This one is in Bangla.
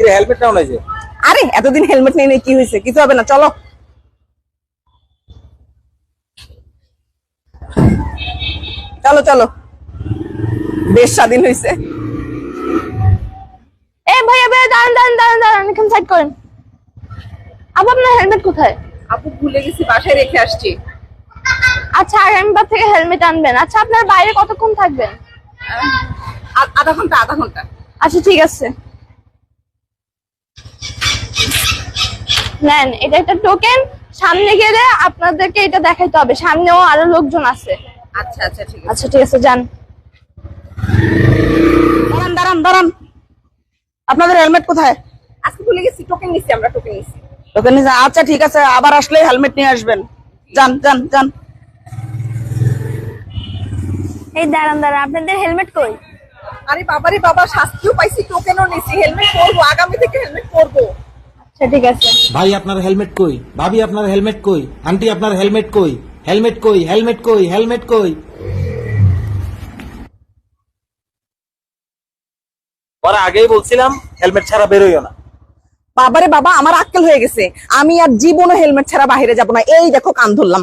হেলমেট নাও নাই যে। আরে এতদিন হেলমেট নিয়ে নিয়ে কি হয়েছে? কিছু হবে না চলো। চলো চলো। বেশ স্বাধীন হয়েছে। এ ভাইয়া ভাইয়া দাঁড়ান দাঁড়ান দাঁড়ান দাঁড়ান এখানে সাইড করেন। আপু আপনার হেলমেট কোথায়? আপু ভুলে গেছি বাসায় রেখে আসছি। আচ্ছা আগামীবার থেকে হেলমেট আনবেন। আচ্ছা আপনার বাইরে কতক্ষণ থাকবেন? আধা ঘণ্টা আধা ঘণ্টা। আচ্ছা ঠিক আছে। নেন এটা একটা টোকেন সামনে গেলে আপনাদেরকে এটা দেখাইতে হবে সামনেও আরও লোকজন আছে। আচ্ছা আচ্ছা ঠিক আছে। আচ্ছা ঠিক আছে যান। দাঁড়ান দাঁড়ান দাঁড়ান। আপনাদের হেলমেট কোথায়? আজকে ভুলে গেছি টোকেন নিচ্ছি আমরা টোকেন নিচ্ছি টোকেন নিচ্ছি আচ্ছা ঠিক আছে আবার আসলে হেলমেট নিয়ে আসবেন। যান যান যান। এই দাঁড়ান দাঁড়ান আপনাদের হেলমেট কই? আরে বাবারে বাবা শাস্তিও পাইছি টোকেনও নিছি হেলমেট পরবো আগামী থেকে হেলমেট পরবো আচ্ছা ঠিক আছে। ভাই আপনার হেলমেট কই? ভাবি আপনার হেলমেট কই? আন্টি আপনার হেলমেট কই? হেলমেট কই? হেলমেট কই? হেলমেট কই? ওরা আগেই বলছিলাম হেলমেট ছাড়া বেরোইও না। বাবারে বাবা আমার আক্কেল হয়ে গেছে। আমি আর জীবনও হেলমেট ছাড়া বাইরে যাব না। এই দেখো কান ধরলাম।